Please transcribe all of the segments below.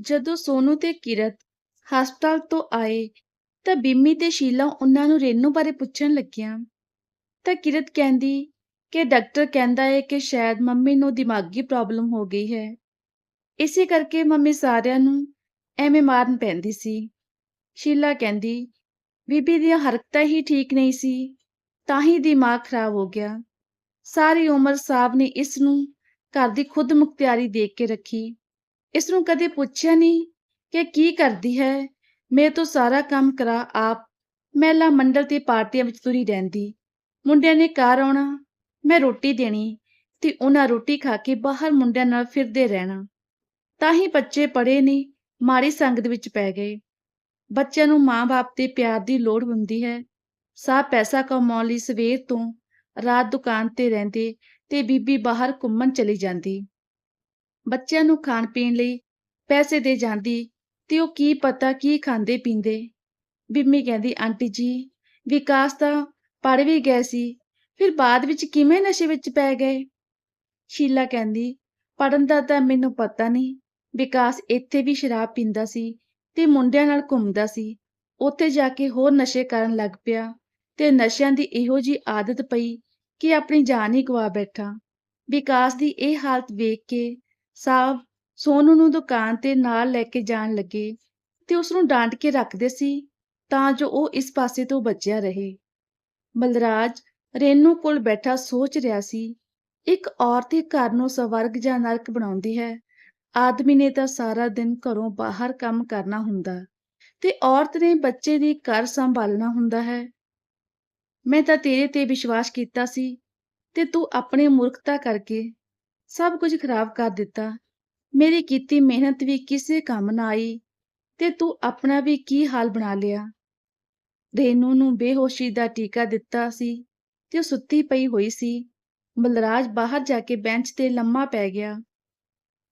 ਜਦੋਂ ਸੋਨੂ ਤੇ ਕਿਰਤ ਹਸਪਤਾਲ ਤੋਂ ਆਏ ਤਾਂ ਬਿੰਮੀ ਤੇ ਸ਼ੀਲਾ ਉਹਨਾਂ ਨੂੰ ਰੇਨੂ ਬਾਰੇ ਪੁੱਛਣ ਲੱਗੀਆਂ। ਤਾਂ ਕਿਰਤ ਕਹਿੰਦੀ ਕਿ ਡਾਕਟਰ ਕਹਿੰਦਾ ਹੈ ਕਿ ਸ਼ਾਇਦ ਮੰਮੀ ਨੂੰ ਦਿਮਾਗੀ ਪ੍ਰੋਬਲਮ ਹੋ ਗਈ ਹੈ। ਇਸੇ ਕਰਕੇ ਮੰਮੀ ਸਾਰਿਆਂ ਨੂੰ ਐਵੇਂ ਮਾਰਨ ਪੈਂਦੀ ਸੀ। ਸ਼ੀਲਾ ਕਹਿੰਦੀ, ਬੀਬੀ ਦੀਆਂ ਹਰਕਤਾਂ ਹੀ ਠੀਕ ਨਹੀਂ ਸੀ, ਤਾਂ ਹੀ ਦਿਮਾਗ ਖਰਾਬ ਹੋ ਗਿਆ। ਸਾਰੀ ਉਮਰ ਸਾਹਿਬ ਨੇ ਇਸ ਨੂੰ ਘਰ ਦੀ ਖੁਦ ਮੁਖਤਿਆਰੀ ਦੇਖ ਕੇ ਰੱਖੀ। ਇਸ ਨੂੰ ਕਦੇ ਪੁੱਛਿਆ ਨਹੀਂ ਕਿ ਕੀ ਕਰਦੀ ਹੈ? ਮੇਰੇ ਤੋਂ ਸਾਰਾ ਕੰਮ ਕਰਾ, ਆਪ ਮਹਿਲਾ ਮੰਡਲ ਤੇ ਪਾਰਟੀਆਂ ਵਿੱਚ ਤੁਰੀ ਰਹਿੰਦੀ। ਮੁੰਡਿਆਂ ਨੇ ਘਰ ਆਉਣਾ, ਮੈਂ ਰੋਟੀ ਦੇਣੀ ਤੇ ਉਹਨਾਂ ਰੋਟੀ ਖਾ ਕੇ ਬਾਹਰ ਮੁੰਡਿਆਂ ਨਾਲ ਫਿਰਦੇ ਰਹਿਣਾ। ਤਾਂ ਹੀ ਬੱਚੇ ਪੜੇ ਨੇ ਮਾੜੀ ਸੰਗਤ ਵਿੱਚ ਪੈ ਗਏ। ਬੱਚਿਆਂ ਨੂੰ ਮਾਂ-ਬਾਪ ਦੇ ਪਿਆਰ ਦੀ ਲੋੜ ਹੁੰਦੀ ਹੈ। ਸਾਹ ਪੈਸਾ ਕਮਾਉਣ ਲਈ ਸਵੇਰ ਤੋਂ ਰਾਤ ਦੁਕਾਨ ਤੇ ਰਹਿੰਦੇ ਤੇ ਬੀਬੀ ਬਾਹਰ ਘੁੰਮਣ ਚਲੀ ਜਾਂਦੀ। ਬੱਚਿਆਂ ਨੂੰ ਖਾਣ ਪੀਣ ਲਈ ਪੈਸੇ ਦੇ ਜਾਂਦੀ ਤੇ ਉਹ ਕੀ ਪਤਾ ਕੀ ਖਾਂਦੇ ਪੀਂਦੇ। ਬਿੰਮੀ ਕਹਿੰਦੀ, ਆਂਟੀ ਜੀ, ਵਿਕਾਸ ਤਾਂ ਪੜ ਵੀ ਗਏ ਸੀ, ਫਿਰ ਬਾਅਦ ਵਿੱਚ ਕਿਵੇਂ ਨਸ਼ੇ ਵਿੱਚ ਪੈ ਗਏ? ਸ਼ੀਲਾ ਕਹਿੰਦੀ ਪੜਨ ਦਾ ਤਾਂ ਮੈਨੂੰ ਪਤਾ ਨਹੀਂ। ਵਿਕਾਸ ਇੱਥੇ ਵੀ ਸ਼ਰਾਬ ਪੀਂਦਾ ਸੀ ਤੇ ਮੁੰਡਿਆਂ ਨਾਲ ਘੁੰਮਦਾ ਸੀ। ਉੱਥੇ ਜਾ ਕੇ ਹੋਰ ਨਸ਼ੇ ਕਰਨ ਲੱਗ ਪਿਆ ਤੇ ਨਸ਼ਿਆਂ ਦੀ ਇਹੋ ਜੀ ਆਦਤ ਪਈ ਕਿ ਆਪਣੀ ਜਾਨ ਹੀ ਗਵਾ ਬੈਠਾ। ਵਿਕਾਸ ਦੀ ਇਹ ਹਾਲਤ ਵੇਖ ਕੇ ਸਾਹਿਬ, ਸੋਨੂ ਨੂੰ ਦੁਕਾਨ ਤੇ ਨਾਲ ਲੈ ਕੇ ਜਾਣ ਲੱਗੇ ਤੇ ਉਸ ਨੂੰ ਡਾਂਟ ਕੇ ਰੱਖਦੇ ਸੀ ਤਾਂ ਜੋ ਉਹ ਇਸ ਪਾਸੇ ਤੋਂ ਬਚਿਆ ਰਹੇ। ਬਲਰਾਜ ਰੇਨੂ ਕੋਲ ਬੈਠਾ ਸੋਚ ਰਿਹਾ ਸੀ, ਇੱਕ ਔਰਤ ਹੀ ਘਰ ਨੂੰ ਸਵਰਗ ਜਾਂ ਨਰਕ ਬਣਾਉਂਦੀ ਹੈ। ਆਦਮੀ ਨੇ ਤਾਂ ਸਾਰਾ ਦਿਨ ਘਰੋਂ ਬਾਹਰ ਕੰਮ ਕਰਨਾ ਹੁੰਦਾ ਤੇ ਔਰਤ ਨੇ ਬੱਚੇ ਦੀ ਘਰ ਸੰਭਾਲਣਾ ਹੁੰਦਾ ਹੈ। ਮੈਂ ਤਾਂ ਤੇਰੇ ਤੇ ਵਿਸ਼ਵਾਸ ਕੀਤਾ ਸੀ ਤੇ ਤੂੰ ਆਪਣੀ ਮੂਰਖਤਾ ਕਰਕੇ ਸਭ ਕੁਝ ਖਰਾਬ ਕਰ ਦਿੱਤਾ। ਮੇਰੀ ਕੀਤੀ ਮਿਹਨਤ ਵੀ ਕਿਸੇ ਕੰਮ ਨਾ ਆਈ ਤੇ ਤੂੰ ਆਪਣਾ ਵੀ ਕੀ ਹਾਲ ਬਣਾ ਲਿਆ? ਰੇਨੂ ਨੂੰ ਬੇਹੋਸ਼ੀ ਦਾ ਟੀਕਾ ਦਿੱਤਾ ਸੀ ਤੇ ਉਹ ਸੁੱਤੀ ਪਈ ਹੋਈ ਸੀ। ਬਲਰਾਜ ਬਾਹਰ ਜਾ ਕੇ ਬੈਂਚ ਤੇ ਲੰਮਾ ਪੈ ਗਿਆ।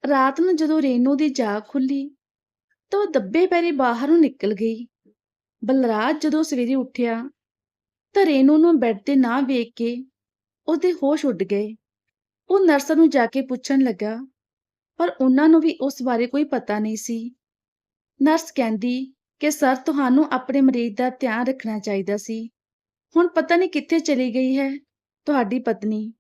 ਰਾਤ ਨੂੰ ਜਦੋਂ ਰੇਨੂ ਦੀ ਜਾਗ ਖੁੱਲੀ ਤਾਂ ਉਹ ਦੱਬੇ ਪੈਰੀ ਬਾਹਰ ਨੂੰ ਨਿਕਲ ਗਈ। ਬਲਰਾਜ ਜਦੋਂ ਸਵੇਰੇ ਉੱਠਿਆ ਤਾਂ ਰੇਨੂ ਨੂੰ ਬੈੱਡ ਤੇ ਨਾ ਵੇਖ ਕੇ ਉਹਦੇ ਹੋਸ਼ ਉੱਡ ਗਏ। ਉਹ ਨਰਸ ਨੂੰ ਜਾ ਕੇ ਪੁੱਛਣ ਲੱਗਾ, ਪਰ ਉਹਨਾਂ ਨੂੰ ਵੀ ਉਸ ਬਾਰੇ ਕੋਈ ਪਤਾ ਨਹੀਂ ਸੀ। ਨਰਸ ਕਹਿੰਦੀ ਕਿ ਸਰ, ਤੁਹਾਨੂੰ ਆਪਣੇ ਮਰੀਜ਼ ਦਾ ਧਿਆਨ ਰੱਖਣਾ ਚਾਹੀਦਾ ਸੀ। ਹੁਣ ਪਤਾ ਨਹੀਂ ਕਿੱਥੇ ਚਲੀ ਗਈ ਹੈ ਤੁਹਾਡੀ ਪਤਨੀ।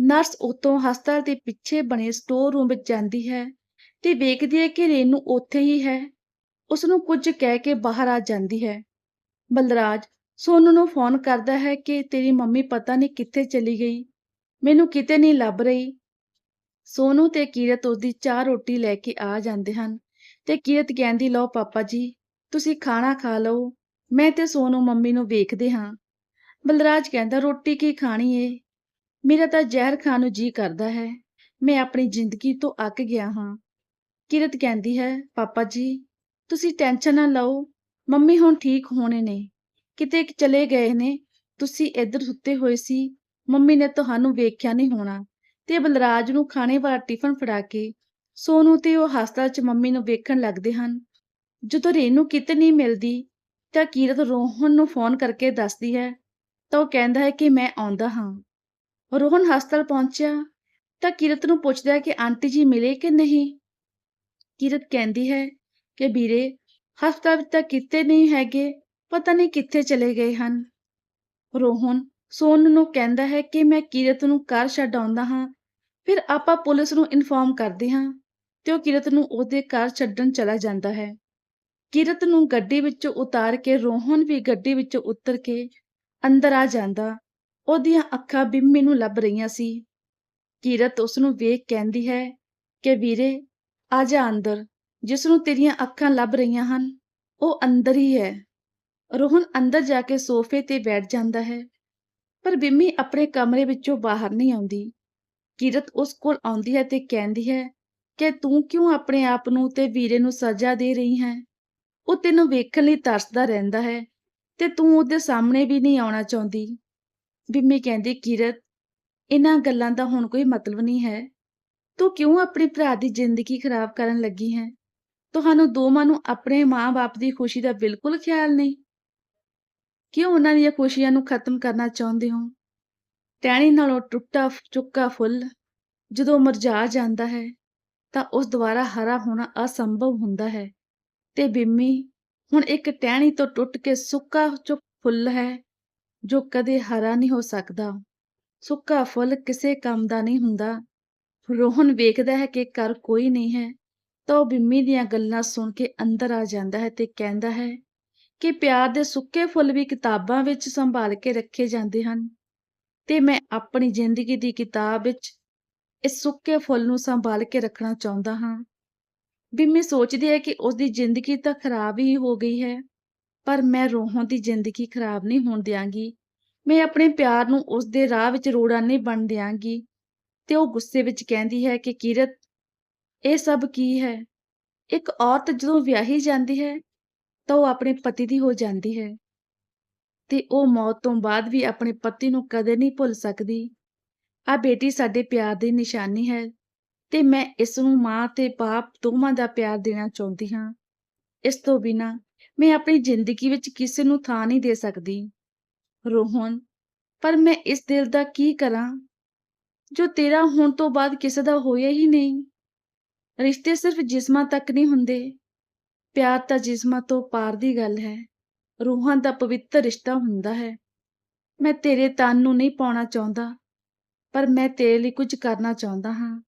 ਨਰਸ ਉਤੋਂ ਹਸਪਤਾਲ ਦੇ ਪਿੱਛੇ ਬਣੇ ਸਟੋਰ ਰੂਮ ਵਿੱਚ ਜਾਂਦੀ ਹੈ ਤੇ ਵੇਖਦੀ ਹੈ ਕਿ ਰੇਨੂ ਉੱਥੇ ਹੀ ਹੈ। ਉਸ ਨੂੰ ਕੁਝ ਕਹਿ ਕੇ ਬਾਹਰ ਆ ਜਾਂਦੀ ਹੈ। ਬਲਰਾਜ ਸੋਨੂ ਨੂੰ ਫੋਨ ਕਰਦਾ ਹੈ ਕਿ ਤੇਰੀ ਮੰਮੀ ਪਤਾ ਨਹੀਂ ਕਿੱਥੇ ਚਲੀ ਗਈ। ਮੈਨੂੰ ਕਿਤੇ ਨਹੀਂ ਲੱਭ ਰਹੀ। ਸੋਨੂ ਤੇ ਕੀਰਤ ਉਸਦੀ ਚਾਹ ਰੋਟੀ ਲੈ ਕੇ ਆ ਜਾਂਦੇ ਹਨ ਤੇ ਕੀਰਤ ਕਹਿੰਦੀ, ਲਓ ਪਾਪਾ ਜੀ, ਤੁਸੀਂ ਖਾਣਾ ਖਾ ਲਓ। ਮੈਂ ਤੇ ਸੋਨੂ ਮੰਮੀ ਨੂੰ ਵੇਖਦੇ ਹਾਂ। ਬਲਰਾਜ ਕਹਿੰਦਾ, ਰੋਟੀ ਕੀ ਖਾਣੀ ਏ? ਮੇਰਾ ਤਾਂ ਜ਼ਹਿਰ ਖਾਣ ਨੂੰ ਜੀ ਕਰਦਾ ਹੈ। ਮੈਂ ਆਪਣੀ ਜ਼ਿੰਦਗੀ ਤੋਂ ਅੱਕ ਗਿਆ ਹਾਂ। ਕਿਰਤ ਕਹਿੰਦੀ ਹੈ, ਪਾਪਾ ਜੀ, ਤੁਸੀਂ ਟੈਨਸ਼ਨ ਨਾ ਲਓ। ਮੰਮੀ ਹੁਣ ਠੀਕ ਹੋਣੇ ਨੇ। ਕਿਤੇ ਚਲੇ ਗਏ ਨੇ। ਤੁਸੀਂ ਇੱਧਰ ਸੁੱਤੇ ਹੋਏ ਸੀ। ਮੰਮੀ ਨੇ ਤੁਹਾਨੂੰ ਵੇਖਿਆ ਨਹੀਂ ਹੋਣਾ। ਤੇ ਬਲਰਾਜ ਨੂੰ ਖਾਣੇ ਵਾਲਾ ਟਿਫਨ ਫੜਾ ਕੇ ਸੋਨੂ ਤੇ ਉਹ ਹਸਪਤਾਲ 'ਚ ਮੰਮੀ ਨੂੰ ਵੇਖਣ ਲੱਗਦੇ ਹਨ। ਜਦੋਂ ਰੇਨੂ ਕਿਤੇ ਨਹੀਂ ਮਿਲਦੀ, ਤਾਂ ਕੀਰਤ ਰੋਹਨ ਨੂੰ ਫੋਨ ਕਰਕੇ ਦੱਸਦੀ ਹੈ, ਤਾਂ ਉਹ ਕਹਿੰਦਾ ਹੈ ਕਿ ਮੈਂ ਆਉਂਦਾ ਹਾਂ। ਰੋਹਨ ਹਸਪਤਾਲ ਪਹੁੰਚਿਆ, ਤਾਂ ਕੀਰਤ ਨੂੰ ਪੁੱਛਦਾ ਹੈ ਕਿ ਆਂਟੀ ਜੀ ਮਿਲੇ ਕਿ ਨਹੀਂ? ਕੀਰਤ ਕਹਿੰਦੀ ਹੈ ਕਿ ਵੀਰੇ, ਹਸਪਤਾਲ ਵਿੱਚ ਤਾਂ ਕਿਤੇ ਨਹੀਂ ਹੈਗੇ, ਪਤਾ ਨਹੀਂ ਕਿੱਥੇ ਚਲੇ ਗਏ ਹਨ। ਰੋਹਨ ਸੋਨ ਨੂੰ ਕਹਿੰਦਾ ਹੈ ਕਿ ਮੈਂ ਕਿਰਤ ਨੂੰ ਘਰ ਛੱਡ ਆਉਂਦਾ ਹਾਂ, ਫਿਰ ਆਪਾਂ ਪੁਲਿਸ ਨੂੰ ਇਨਫੋਰਮ ਕਰਦੇ ਹਾਂ ਤੇ ਉਹ ਕਿਰਤ ਨੂੰ ਉਹਦੇ ਘਰ ਛੱਡਣ ਚਲਾ ਜਾਂਦਾ ਹੈ। ਕਿਰਤ ਨੂੰ ਗੱਡੀ ਵਿੱਚੋਂ ਉਤਾਰ ਕੇ, ਰੋਹਨ ਵੀ ਗੱਡੀ ਵਿੱਚੋਂ ਉਤਰ ਕੇ ਅੰਦਰ ਆ ਜਾਂਦਾ। ਉਹਦੀਆਂ ਅੱਖਾਂ ਬਿੰਮੀ ਨੂੰ ਲੱਭ ਰਹੀਆਂ ਸੀ। ਕਿਰਤ ਉਸ ਨੂੰ ਵੇਖ ਕਹਿੰਦੀ ਹੈ ਕਿ ਵੀਰੇ, ਆ ਜਾ ਅੰਦਰ, ਜਿਸ ਨੂੰ ਤੇਰੀਆਂ ਅੱਖਾਂ ਲੱਭ ਰਹੀਆਂ ਹਨ, ਉਹ ਅੰਦਰ ਹੀ ਹੈ। ਰੋਹਨ ਅੰਦਰ ਜਾ ਕੇ ਸੋਫੇ ਤੇ ਬੈਠ ਜਾਂਦਾ ਹੈ। ਪਰ ਬਿੰਮੀ ਆਪਣੇ ਕਮਰੇ ਵਿੱਚੋਂ ਬਾਹਰ ਨਹੀਂ ਆਉਂਦੀ। ਕਿਰਤ ਉਸ ਕੋਲ ਆਉਂਦੀ ਹੈ ਤੇ ਕਹਿੰਦੀ ਹੈ, ਕਿ ਤੂੰ ਕਿਉਂ ਆਪਣੇ ਆਪ ਨੂੰ ਤੇ ਵੀਰੇ ਨੂੰ ਸਜ਼ਾ ਦੇ ਰਹੀ ਹੈ? ਉਹ ਤੈਨੂੰ ਵੇਖਣ ਲਈ ਤਰਸਦਾ ਰਹਿੰਦਾ ਹੈ ਤੇ ਤੂੰ ਉਹਦੇ ਸਾਹਮਣੇ ਵੀ ਨਹੀਂ ਆਉਣਾ ਚਾਹੁੰਦੀ। ਬਿੰਮੀ ਕਹਿੰਦੀ, ਕਿਰਤ, ਇਹਨਾਂ ਗੱਲਾਂ ਦਾ ਹੁਣ ਕੋਈ ਮਤਲਬ ਨਹੀਂ ਹੈ। ਤੂੰ ਕਿਉਂ ਆਪਣੇ ਭਰਾ ਦੀ ਜ਼ਿੰਦਗੀ ਖਰਾਬ ਕਰਨ ਲੱਗੀ ਹੈ? ਤੁਹਾਨੂੰ ਦੋਵਾਂ ਨੂੰ ਆਪਣੇ ਮਾਂ-ਬਾਪ ਦੀ ਖੁਸ਼ੀ ਦਾ ਬਿਲਕੁਲ ਖਿਆਲ ਨਹੀਂ। ਕਿਉਂ ਉਹਨਾਂ ਦੀਆਂ ਖੁਸ਼ੀਆਂ ਨੂੰ ਖਤਮ ਕਰਨਾ ਚਾਹੁੰਦੇ ਹੋ? ਟਹਿਣੀ ਨਾਲੋਂ ਟੁੱਟਾ, ਚੁੱਕਾ ਫੁੱਲ ਜਦੋਂ ਮੁਰਝਾ ਜਾਂਦਾ ਹੈ, ਤਾਂ ਉਸ ਦੁਆਰਾ ਹਰਾ ਹੋਣਾ ਅਸੰਭਵ ਹੁੰਦਾ ਹੈ। ਤੇ ਬਿੰਮੀ, ਹੁਣ ਇੱਕ ਟਹਿਣੀ ਤੋਂ ਟੁੱਟ ਕੇ ਸੁੱਕਾ ਚੁੱਕ ਫੁੱਲ ਹੈ, ਜੋ ਕਦੇ ਹਰਾ ਨਹੀਂ ਹੋ ਸਕਦਾ। ਸੁੱਕਾ ਫੁੱਲ ਕਿਸੇ ਕੰਮ ਦਾ ਨਹੀਂ ਹੁੰਦਾ। ਰੋਹਨ ਵੇਖਦਾ ਹੈ ਕਿ ਘਰ ਕੋਈ ਨਹੀਂ ਹੈ, ਤਾਂ ਉਹ ਬਿੰਮੀ ਦੀਆਂ ਗੱਲਾਂ ਸੁਣ ਕੇ ਅੰਦਰ ਆ ਜਾਂਦਾ ਹੈ ਤੇ ਕਹਿੰਦਾ ਹੈ ਕਿ ਪਿਆਰ ਦੇ ਸੁੱਕੇ ਫੁੱਲ ਵੀ ਕਿਤਾਬਾਂ ਵਿੱਚ ਸੰਭਾਲ ਕੇ ਰੱਖੇ ਜਾਂਦੇ ਹਨ। ਤੇ ਮੈਂ ਆਪਣੀ ਜ਼ਿੰਦਗੀ ਦੀ ਕਿਤਾਬ ਵਿੱਚ ਇਸ ਸੁੱਕੇ ਫੁੱਲ ਨੂੰ ਸੰਭਾਲ ਕੇ ਰੱਖਣਾ ਚਾਹੁੰਦਾ ਹਾਂ। ਵੀ ਮੈਂ ਸੋਚਦੀ ਹੈ ਕਿ ਉਸ ਦੀ ਜ਼ਿੰਦਗੀ ਤਾਂ ਖਰਾਬ ਹੀ ਹੋ ਗਈ ਹੈ, ਪਰ ਮੈਂ ਰੋਹਨ ਦੀ ਜ਼ਿੰਦਗੀ ਖਰਾਬ ਨਹੀਂ ਹੋਣ ਦਿਆਂਗੀ। ਮੈਂ ਆਪਣੇ ਪਿਆਰ ਨੂੰ ਉਸ ਦੇ ਰਾਹ ਵਿੱਚ ਰੋੜਾ ਨਹੀਂ ਬਣ ਦਿਆਂਗੀ। ਤੇ ਉਹ ਗੁੱਸੇ ਵਿੱਚ ਕਹਿੰਦੀ ਹੈ ਕਿ ਕੀਰਤ, ਇਹ ਸਭ ਕੀ ਹੈ? ਇੱਕ ਔਰਤ ਜਦੋਂ ਵਿਆਹੀ ਜਾਂਦੀ ਹੈ ਤਾਂ ਉਹ ਆਪਣੇ ਪਤੀ ਦੀ ਹੋ ਜਾਂਦੀ ਹੈ। ਤੇ ਉਹ ਮੌਤ ਤੋਂ ਬਾਅਦ ਵੀ ਆਪਣੇ ਪਤੀ ਨੂੰ ਕਦੇ ਨਹੀਂ ਭੁੱਲ ਸਕਦੀ। ਆ ਬੇਟੀ ਸਾਡੇ ਪਿਆਰ ਦੀ ਨਿਸ਼ਾਨੀ ਹੈ ਤੇ ਮੈਂ ਇਸ ਨੂੰ ਮਾਂ ਤੇ ਬਾਪ ਦੋਵਾਂ ਦਾ ਪਿਆਰ ਦੇਣਾ ਚਾਹੁੰਦੀ ਹਾਂ। ਇਸ ਤੋਂ ਬਿਨਾ ਮੈਂ ਆਪਣੀ ਜ਼ਿੰਦਗੀ ਵਿੱਚ ਕਿਸੇ ਨੂੰ ਥਾਂ ਨਹੀਂ ਦੇ ਸਕਦੀ। ਰੋਹਨ, ਪਰ ਮੈਂ ਇਸ ਦਿਲ ਦਾ ਕੀ ਕਰਾਂ? ਜੋ ਤੇਰਾ ਹੋਣ ਤੋਂ ਬਾਅਦ ਕਿਸੇ ਦਾ ਹੋਇਆ ਹੀ ਨਹੀਂ। ਰਿਸ਼ਤੇ ਸਿਰਫ ਜਿਸਮਾਂ ਤੱਕ ਨਹੀਂ ਹੁੰਦੇ। ਪਿਆਰ ਤਾਂ ਜਿਸਮਾਂ ਤੋਂ ਪਾਰ ਦੀ ਗੱਲ ਹੈ, ਰੂਹਾਂ ਦਾ ਪਵਿੱਤਰ ਰਿਸ਼ਤਾ ਹੁੰਦਾ ਹੈ। ਮੈਂ ਤੇਰੇ ਤਨ ਨੂੰ ਨਹੀਂ ਪਾਉਣਾ ਚਾਹੁੰਦਾ, ਪਰ ਮੈਂ ਤੇਰੇ ਲਈ ਕੁਝ ਕਰਨਾ ਚਾਹੁੰਦਾ ਹਾਂ।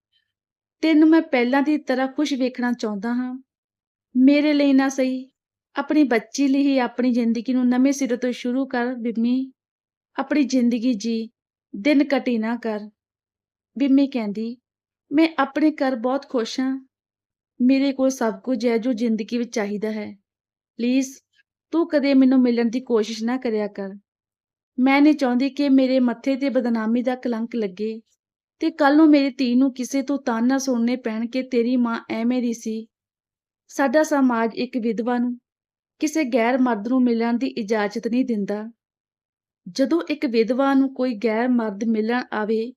ਤੈਨੂੰ ਮੈਂ ਪਹਿਲਾਂ ਦੀ ਤਰ੍ਹਾਂ ਖੁਸ਼ ਵੇਖਣਾ ਚਾਹੁੰਦਾ ਹਾਂ। ਮੇਰੇ ਲਈ ਨਾ ਸਹੀ, ਆਪਣੀ ਬੱਚੀ ਲਈ ਹੀ ਆਪਣੀ ਜ਼ਿੰਦਗੀ ਨੂੰ ਨਵੇਂ ਸਿਰੇ ਤੋਂ ਸ਼ੁਰੂ ਕਰ ਬਿੰਮੀ। ਆਪਣੀ ਜ਼ਿੰਦਗੀ ਜੀ, ਦਿਨ ਕਟੀ ਨਾ ਕਰ। ਬਿੰਮੀ ਕਹਿੰਦੀ, ਮੈਂ ਆਪਣੇ ਘਰ ਬਹੁਤ ਖੁਸ਼ ਹਾਂ। ਮੇਰੇ ਕੋਲ ਸਭ ਕੁਝ ਹੈ ਜੋ ਜ਼ਿੰਦਗੀ ਵਿੱਚ ਚਾਹੀਦਾ ਹੈ। ਪਲੀਜ਼ ਤੂੰ ਕਦੇ ਮੈਨੂੰ ਮਿਲਣ ਦੀ ਕੋਸ਼ਿਸ਼ ਨਾ ਕਰਿਆ ਕਰ। ਮੈਂ ਨਹੀਂ ਚਾਹੁੰਦੀ ਕਿ ਮੇਰੇ ਮੱਥੇ ਤੇ ਬਦਨਾਮੀ ਦਾ ਕਲੰਕ ਲੱਗੇ ਤੇ ਕੱਲ ਨੂੰ ਮੇਰੀ ਧੀ ਨੂੰ ਕਿਸੇ ਤੋਂ ਤਾਨਾ ਸੁਣਨੇ ਪੈਣ ਕਿ ਤੇਰੀ ਮਾਂ ਐਵੇਂ ਦੀ ਸੀ। ਸਾਡਾ ਸਮਾਜ ਇੱਕ ਵਿਧਵਾ ਨੂੰ ਕਿਸੇ ਗੈਰ ਮਰਦ ਨੂੰ ਮਿਲਣ ਦੀ ਇਜਾਜ਼ਤ ਨਹੀਂ ਦਿੰਦਾ। ਜਦੋਂ ਇੱਕ ਵਿਧਵਾ ਨੂੰ ਕੋਈ ਗੈਰ ਮਰਦ ਮਿਲਣ ਆਵੇ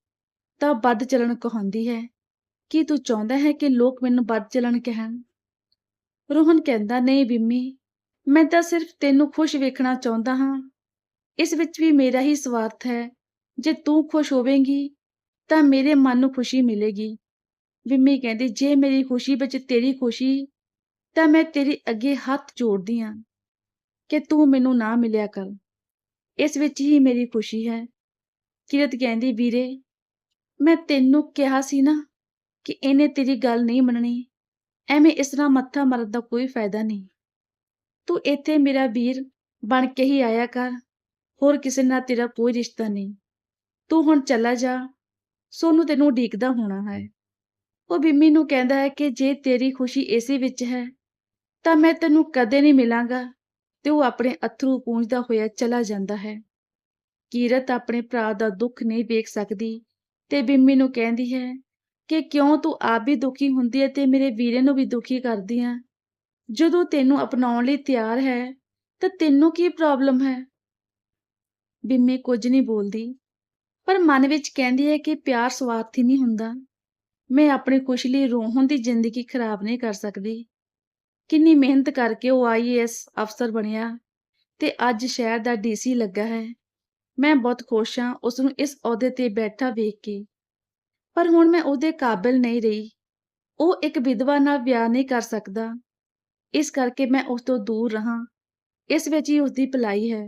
ਤਾਂ ਵੱਧ ਚੱਲਣ ਕਹਾਉਂਦੀ ਹੈ। ਕੀ ਤੂੰ ਚਾਹੁੰਦਾ ਹੈ ਕਿ ਲੋਕ ਮੈਨੂੰ ਵੱਧ ਚੱਲਣ ਕਹਿਣ? ਰੋਹਨ ਕਹਿੰਦਾ, ਨਹੀਂ ਬਿੰਮੀ, ਮੈਂ ਤਾਂ ਸਿਰਫ ਤੈਨੂੰ ਖੁਸ਼ ਵੇਖਣਾ ਚਾਹੁੰਦਾ ਹਾਂ। ਇਸ ਵਿੱਚ ਵੀ ਮੇਰਾ ਹੀ ਸਵਾਰਥ ਹੈ। ਜੇ ਤੂੰ ਖੁਸ਼ ਹੋਵੇਂਗੀ, ਤਾਂ ਮੇਰੇ ਮਨ ਨੂੰ ਖੁਸ਼ੀ ਮਿਲੇਗੀ। ਬਿੰਮੀ ਕਹਿੰਦੀ, ਜੇ ਮੇਰੀ ਖੁਸ਼ੀ ਵਿੱਚ ਤੇਰੀ ਖੁਸ਼ੀ, ਤਾਂ ਮੈਂ ਤੇਰੇ ਅੱਗੇ ਹੱਥ ਜੋੜਦੀ ਹਾਂ ਕਿ ਤੂੰ ਮੈਨੂੰ ਨਾ ਮਿਲਿਆ ਕਰ। ਇਸ ਵਿੱਚ ਹੀ ਮੇਰੀ ਖੁਸ਼ੀ ਹੈ। ਕਿਰਤ ਕਹਿੰਦੀ, ਵੀਰੇ, ਮੈਂ ਤੈਨੂੰ ਕਿਹਾ ਸੀ ਨਾ ਕਿ ਇਹਨੇ ਤੇਰੀ ਗੱਲ ਨਹੀਂ ਮੰਨਣੀ। ਐਵੇਂ ਇਸ ਤਰ੍ਹਾਂ ਮੱਥਾ ਮਾਰਨ ਦਾ ਕੋਈ ਫਾਇਦਾ ਨਹੀਂ। ਤੂੰ ਇੱਥੇ ਮੇਰਾ ਵੀਰ ਬਣ ਕੇ ਹੀ ਆਇਆ ਕਰ। ਹੋਰ ਕਿਸੇ ਨਾਲ ਤੇਰਾ ਕੋਈ ਰਿਸ਼ਤਾ ਨਹੀਂ। ਤੂੰ ਹੁਣ ਚਲਾ ਜਾ। ਸੋਨੂੰ ਤੈਨੂੰ ਉਡੀਕਦਾ ਹੋਣਾ ਹੈ। ਉਹ ਬਿੰਮੀ ਨੂੰ ਕਹਿੰਦਾ ਹੈ ਕਿ ਜੇ ਤੇਰੀ ਖੁਸ਼ੀ ਇਸੇ ਵਿੱਚ ਹੈ, ਤਾਂ ਮੈਂ ਤੈਨੂੰ ਕਦੇ ਨਹੀਂ ਮਿਲਾਂਗਾ। ਤੇ ਉਹ ਆਪਣੇ ਅਥਰੂ ਪੂੰਝਦਾ ਹੋਇਆ ਚਲਾ ਜਾਂਦਾ ਹੈ। ਕੀਰਤ ਆਪਣੇ ਭਰਾ ਦਾ ਦੁੱਖ ਨਹੀਂ ਵੇਖ ਸਕਦੀ ਤੇ ਬਿੰਮੀ ਨੂੰ ਕਹਿੰਦੀ ਹੈ ਕਿ ਕਿਉਂ ਤੂੰ ਆਪ ਵੀ ਦੁਖੀ ਹੁੰਦੀ ਹੈ ਤੇ ਮੇਰੇ ਵੀਰੇ ਨੂੰ ਵੀ ਦੁਖੀ ਕਰਦੀ ਹੈ? ਜਦੋਂ ਤੈਨੂੰ ਅਪਣਾਉਣ ਲਈ ਤਿਆਰ ਹੈ, ਤਾਂ ਤੈਨੂੰ ਕੀ ਪ੍ਰੋਬਲਮ ਹੈ? ਬਿੰਮੀ ਕੁਝ ਨਹੀਂ ਬੋਲਦੀ, ਪਰ ਮਨ ਵਿੱਚ ਕਹਿੰਦੀ ਹੈ ਕਿ ਪਿਆਰ ਸਵਾਰਥੀ ਨਹੀਂ ਹੁੰਦਾ। ਮੈਂ ਆਪਣੀ ਖੁਸ਼ੀ ਲਈ ਰੋਹਨ ਦੀ ਜ਼ਿੰਦਗੀ ਖਰਾਬ ਨਹੀਂ ਕਰ ਸਕਦੀ। ਕਿੰਨੀ ਮਿਹਨਤ ਕਰਕੇ ਉਹ ਆਈਏਐਸ ਅਫਸਰ ਬਣਿਆ ਤੇ ਅੱਜ ਸ਼ਹਿਰ ਦਾ ਡੀਸੀ ਲੱਗਾ ਹੈ। ਮੈਂ ਬਹੁਤ ਖੁਸ਼ ਹਾਂ ਉਸ ਨੂੰ ਇਸ ਅਹੁਦੇ ਤੇ ਬੈਠਾ ਵੇਖ ਕੇ। ਪਰ ਹੁਣ ਮੈਂ ਉਹਦੇ ਕਾਬਿਲ ਨਹੀਂ ਰਹੀ। ਉਹ ਇੱਕ ਵਿਧਵਾ ਨਾਲ ਵਿਆਹ ਨਹੀਂ ਕਰ ਸਕਦਾ। ਇਸ ਕਰਕੇ ਮੈਂ ਉਸ ਤੋਂ ਦੂਰ ਰਹਾ। ਇਸ ਵਿੱਚ ਹੀ ਉਸ ਦੀ ਭਲਾਈ ਹੈ।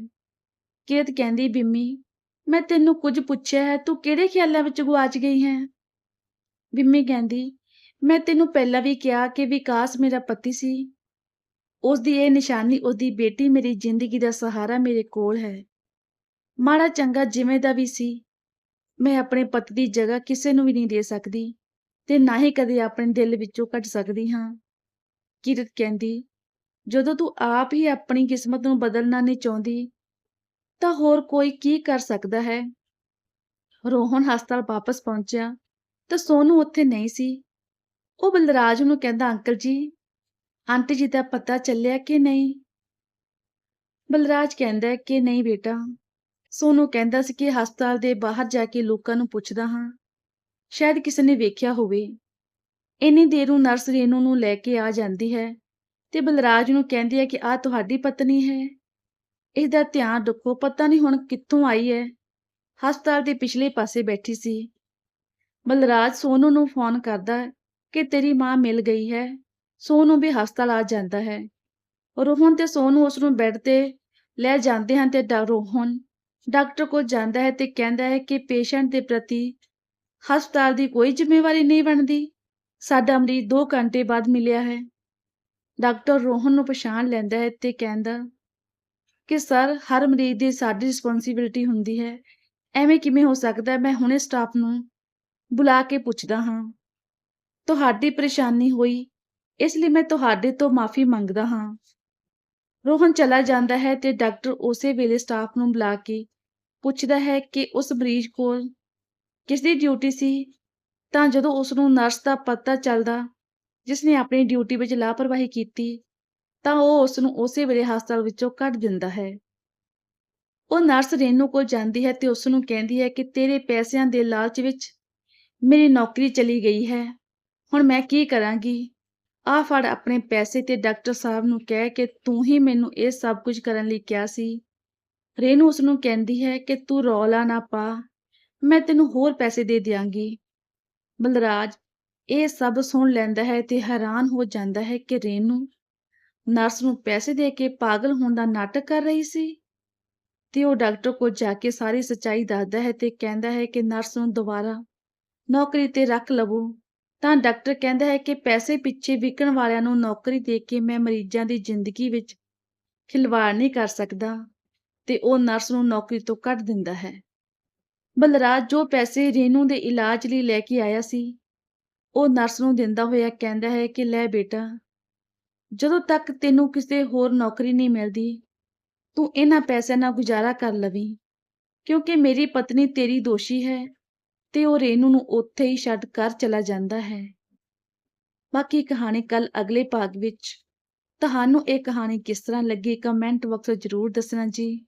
ਕੇਤ ਕਹਿੰਦੀ, ਬਿੰਮੀ, ਮੈਂ ਤੈਨੂੰ ਕੁਝ ਪੁੱਛਿਆ ਹੈ, ਤੂੰ ਕਿਹੜੇ ਖਿਆਲਾਂ ਵਿੱਚ ਗੁਆਚ ਗਈ ਹੈ? ਬਿੰਮੀ ਕਹਿੰਦੀ, ਮੈਂ ਤੈਨੂੰ ਪਹਿਲਾਂ ਵੀ ਕਿਹਾ ਕਿ ਵਿਕਾਸ ਮੇਰਾ ਪਤੀ ਸੀ। ਉਸ ਦੀ ਇਹ ਨਿਸ਼ਾਨੀ ਉਸ ਦੀ ਬੇਟੀ ਮੇਰੀ ਜ਼ਿੰਦਗੀ ਦਾ ਸਹਾਰਾ ਮੇਰੇ ਕੋਲ ਹੈ। ਮਾੜਾ ਚੰਗਾ ਜਿਵੇਂ ਦਾ ਵੀ ਸੀ ਮੈਂ ਆਪਣੇ ਪਤ ਦੀ ਜਗ੍ਹਾ ਕਿਸੇ ਨੂੰ ਵੀ ਨਹੀਂ ਦੇ ਸਕਦੀ ਤੇ ਨਾ ਹੀ ਕਦੇ ਆਪਣੇ ਦਿਲ ਵਿੱਚੋਂ ਕੱਢ ਸਕਦੀ ਹਾਂ। ਕਿਰਤ ਕਹਿੰਦੀ, ਜਦੋਂ ਤੂੰ ਆਪ ਹੀ ਆਪਣੀ ਕਿਸਮਤ ਨੂੰ ਬਦਲਣਾ ਨਹੀਂ ਚਾਹੁੰਦੀ, ਤਾਂ ਹੋਰ ਕੋਈ ਕੀ ਕਰ ਸਕਦਾ ਹੈ? ਰੋਹਨ ਹਸਪਤਾਲ ਵਾਪਸ ਪਹੁੰਚਿਆ ਤਾਂ ਸੋਨੂ ਉੱਥੇ ਨਹੀਂ ਸੀ। ਉਹ ਬਲਰਾਜ ਨੂੰ ਕਹਿੰਦਾ, ਅੰਕਲ ਜੀ, ਆਂਟੀ ਜੀ ਦਾ ਪਤਾ ਚੱਲਿਆ ਕਿ ਨਹੀਂ? ਬਲਰਾਜ ਕਹਿੰਦਾ ਕਿ ਨਹੀਂ ਬੇਟਾ ਸੋਨੂੰ ਕਹਿੰਦਾ ਸੀ ਕਿ ਹਸਪਤਾਲ ਦੇ ਬਾਹਰ ਜਾ ਕੇ ਲੋਕਾਂ ਨੂੰ ਪੁੱਛਦਾ ਹਾਂ, ਸ਼ਾਇਦ ਕਿਸੇ ਨੇ ਵੇਖਿਆ ਹੋਵੇ। ਇੰਨੀ ਦੇਰ ਨੂੰ ਨਰਸ ਰੇਨੂ ਨੂੰ ਲੈ ਕੇ ਆ ਜਾਂਦੀ ਹੈ ਤੇ ਬਲਰਾਜ ਨੂੰ ਕਹਿੰਦੀ ਹੈ ਕਿ ਆ ਤੁਹਾਡੀ ਪਤਨੀ ਹੈ। ਇਸ ਦਾ ਧਿਆਨ ਰੱਖੋ, ਪਤਾ ਨਹੀਂ ਹੁਣ ਕਿੱਥੋਂ ਆਈ ਹੈ। ਹਸਪਤਾਲ ਦੇ ਪਿਛਲੇ ਪਾਸੇ ਬੈਠੀ ਸੀ। ਬਲਰਾਜ ਸੋਨੂ ਨੂੰ ਫੋਨ ਕਰਦਾ ਕਿ ਤੇਰੀ ਮਾਂ ਮਿਲ ਗਈ ਹੈ। ਸੋਨੂੰ ਵੀ ਹਸਪਤਾਲ ਆ ਜਾਂਦਾ ਹੈ। ਰੋਹਨ ਤੇ ਸੋਨੂੰ ਉਸ ਨੂੰ ਬੈੱਡ ਤੇ ਲੈ ਜਾਂਦੇ ਹਨ ਤੇ ਡਾ- ਰੋਹਨ ਡਾਕਟਰ ਕੋਲ ਜਾਂਦਾ ਹੈ ਤੇ ਕਹਿੰਦਾ ਹੈ ਕਿ ਪੇਸ਼ੈਂਟ ਦੇ ਪ੍ਰਤੀ ਹਸਪਤਾਲ ਦੀ ਕੋਈ ਜ਼ਿੰਮੇਵਾਰੀ ਨਹੀਂ ਬਣਦੀ। ਸਾਡਾ ਮਰੀਜ਼ 2 ਘੰਟੇ ਬਾਅਦ ਮਿਲਿਆ ਹੈ। ਡਾਕਟਰ ਰੋਹਨ ਨੂੰ ਪਛਾਣ ਲੈਂਦਾ ਹੈ ਤੇ ਕਹਿੰਦਾ ਕਿ, ਸਰ, ਹਰ ਮਰੀਜ਼ ਦੀ ਸਾਡੀ ਰਿਸਪੌਂਸਿਬਿਲਟੀ ਹੁੰਦੀ ਹੈ। ਐਵੇਂ ਕਿਵੇਂ ਹੋ ਸਕਦਾ ਮੈਂ ਹੁਣੇ ਸਟਾਫ ਨੂੰ ਬੁਲਾ ਕੇ ਪੁੱਛਦਾ ਹਾਂ। ਤੁਹਾਡੀ ਪਰੇਸ਼ਾਨੀ ਹੋਈ, ਇਸ ਲਈ ਮੈਂ ਤੁਹਾਡੇ ਤੋਂ ਮਾਫੀ ਮੰਗਦਾ ਹਾਂ। ਰੋਹਨ ਚਲਾ ਜਾਂਦਾ ਹੈ ਤੇ ਡਾਕਟਰ ਉਸੇ ਵੇਲੇ ਸਟਾਫ ਨੂੰ ਬੁਲਾ ਕੇ ਪੁੱਛਦਾ ਹੈ ਕਿ ਉਸ ਮਰੀਜ਼ ਕੋਲ ਕਿਸ ਦੀ ਡਿਊਟੀ ਸੀ? ਤਾਂ ਜਦੋਂ ਉਸ ਨੂੰ ਨਰਸ ਦਾ ਪਤਾ ਚੱਲਦਾ ਜਿਸ ਨੇ ਆਪਣੀ ਡਿਊਟੀ ਵਿੱਚ ਲਾਪਰਵਾਹੀ ਕੀਤੀ, ਤਾਂ ਉਹ ਉਸ ਨੂੰ ਉਸੇ ਵੇਲੇ ਹਸਪਤਾਲ ਵਿੱਚੋਂ ਕੱਢ ਦਿੰਦਾ ਹੈ। ਉਹ ਨਰਸ ਰੇਨੂ ਕੋਲ ਜਾਂਦੀ ਹੈ ਤੇ ਉਸ ਨੂੰ ਕਹਿੰਦੀ ਹੈ ਕਿ ਤੇਰੇ ਪੈਸਿਆਂ ਦੇ ਲਾਲਚ ਵਿੱਚ ਮੇਰੀ ਨੌਕਰੀ ਚਲੀ ਗਈ ਹੈ। ਹੁਣ ਮੈਂ ਕੀ ਕਰਾਂਗੀ? ਆ ਫੜ ਆਪਣੇ ਪੈਸੇ ਤੇ ਡਾਕਟਰ ਸਾਹਿਬ ਨੂੰ ਕਹਿ ਕਿ ਤੂੰ ਹੀ ਮੈਨੂੰ ਇਹ ਸਭ ਕੁਝ ਕਰਨ ਲਈ ਕਿਹਾ ਸੀ। ਰੇਨੂ ਉਸ ਨੂੰ ਕਹਿੰਦੀ ਹੈ ਕਿ ਤੂੰ ਰੌਲਾ ਨਾ ਪਾ, ਮੈਂ ਤੈਨੂੰ ਹੋਰ ਪੈਸੇ ਦੇ ਦਿਆਂਗੀ। ਬਲਰਾਜ ਇਹ ਸਭ ਸੁਣ ਲੈਂਦਾ ਹੈ ਤੇ ਹੈਰਾਨ ਹੋ ਜਾਂਦਾ ਹੈ ਕਿ ਰੇਨੂ ਨਰਸ ਨੂੰ ਪੈਸੇ ਦੇ ਕੇ ਪਾਗਲ ਹੋਣ ਦਾ ਨਾਟਕ ਕਰ ਰਹੀ ਸੀ। ਤੇ ਉਹ ਡਾਕਟਰ ਕੋਲ ਜਾ ਕੇ ਸਾਰੀ ਸੱਚਾਈ ਦੱਸਦਾ ਹੈ ਤੇ ਕਹਿੰਦਾ ਹੈ ਕਿ ਨਰਸ ਨੂੰ ਦੁਬਾਰਾ ਨੌਕਰੀ ਤੇ ਰੱਖ ਲਵੋ। ਤਾਂ ਡਾਕਟਰ ਕਹਿੰਦਾ ਹੈ ਕਿ ਪੈਸੇ ਪਿੱਛੇ ਵਿਕਣ ਵਾਲਿਆਂ ਨੂੰ ਨੌਕਰੀ ਦੇ ਕੇ ਮੈਂ ਮਰੀਜ਼ਾਂ ਦੀ ਜ਼ਿੰਦਗੀ ਵਿੱਚ ਖਿਲਵਾੜ ਨਹੀਂ ਕਰ ਸਕਦਾ। ਤੇ ਉਹ ਨਰਸ ਨੂੰ ਨੌਕਰੀ ਤੋਂ ਕੱਢ ਦਿੰਦਾ ਹੈ। ਬਲਰਾਜ ਜੋ ਪੈਸੇ ਰੇਨੂ ਦੇ ਇਲਾਜ ਲਈ ਲੈ ਕੇ ਆਇਆ ਸੀ, ਉਹ ਨਰਸ ਨੂੰ ਦਿੰਦਾ ਹੋਇਆ ਕਹਿੰਦਾ ਹੈ ਕਿ, ਲੈ ਬੇਟਾ, ਜਦੋਂ ਤੱਕ ਤੈਨੂੰ ਕਿਸੇ ਹੋਰ ਨੌਕਰੀ ਨਹੀਂ ਮਿਲਦੀ, ਤੂੰ ਇਹਨਾਂ ਪੈਸਿਆਂ ਨਾਲ ਗੁਜ਼ਾਰਾ ਕਰ ਲਵੀਂ, ਕਿਉਂਕਿ ਮੇਰੀ ਪਤਨੀ ਤੇਰੀ ਦੋਸ਼ੀ ਹੈ ਤੇ ਉਹ ਰੇਨੂ ਨੂੰ ਉੱਥੇ ਹੀ ਛੱਡ ਕਰ ਚਲਾ ਜਾਂਦਾ ਹੈ। ਬਾਕੀ ਕਹਾਣੀ ਕੱਲ ਅਗਲੇ ਭਾਗ ਵਿੱਚ। ਤੁਹਾਨੂੰ ਇਹ ਕਹਾਣੀ ਕਿਸ ਤਰ੍ਹਾਂ ਲੱਗੀ ਕਮੈਂਟ ਬਾਕਸ ਜ਼ਰੂਰ ਦੱਸਣਾ ਜੀ।